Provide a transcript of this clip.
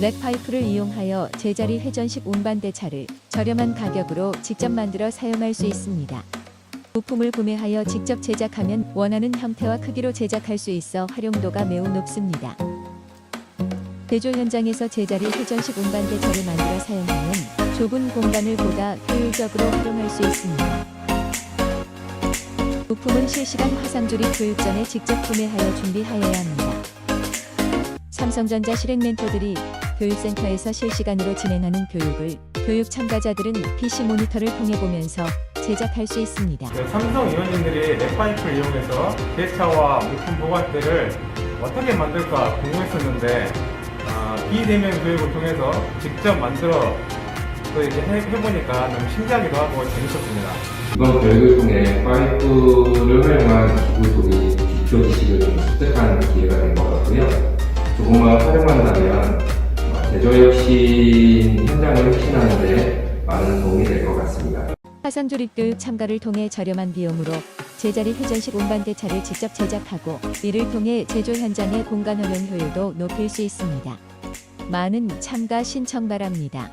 렉파이프를 이용하여 제자리 회전식 운반대차를 저렴한 가격으로 직접 만들어 사용할 수 있습니다. 부품을 구매하여 직접 제작하면 원하는 형태와 크기로 제작할 수 있어 활용도가 매우 높습니다. 대조 현장에서 제자리 회전식 운반대차를 만들어 사용하면 좁은 공간을 보다 효율적으로 활용할 수 있습니다. 부품은 실시간 화상조립 교육 전에 직접 구매하여 준비하여야 합니다. 삼성전자 실행 멘토들이 교육센터에서 실시간으로 진행하는 교육을 교육 참가자들은 PC 모니터를 통해 보면서 제작할 수 있습니다. 그 삼성 위원님들이 랩파이프를 이용해서 대차와 물품 보관대를 어떻게 만들까 궁금했었는데 아, 비대면 교육을 통해서 직접 만들어 또 이제 해, 해보니까 너무 신기하기도 하고 재밌었습니다. 이번 교육을 통해 파이프를 활용한 기구 소리, 기초 지식을 좀 습득하는 기회가 된 것 같고요. 조금만 활용한다면 어, 제조혁신 현장을 혁신하는데 많은 도움이 될 것 같습니다. 화상조립 교육 참가를 통해 저렴한 비용으로 제자리 회전식 운반대차를 직접 제작하고 이를 통해 제조 현장의 공간 활용 효율도 높일 수 있습니다. 많은 참가 신청 바랍니다.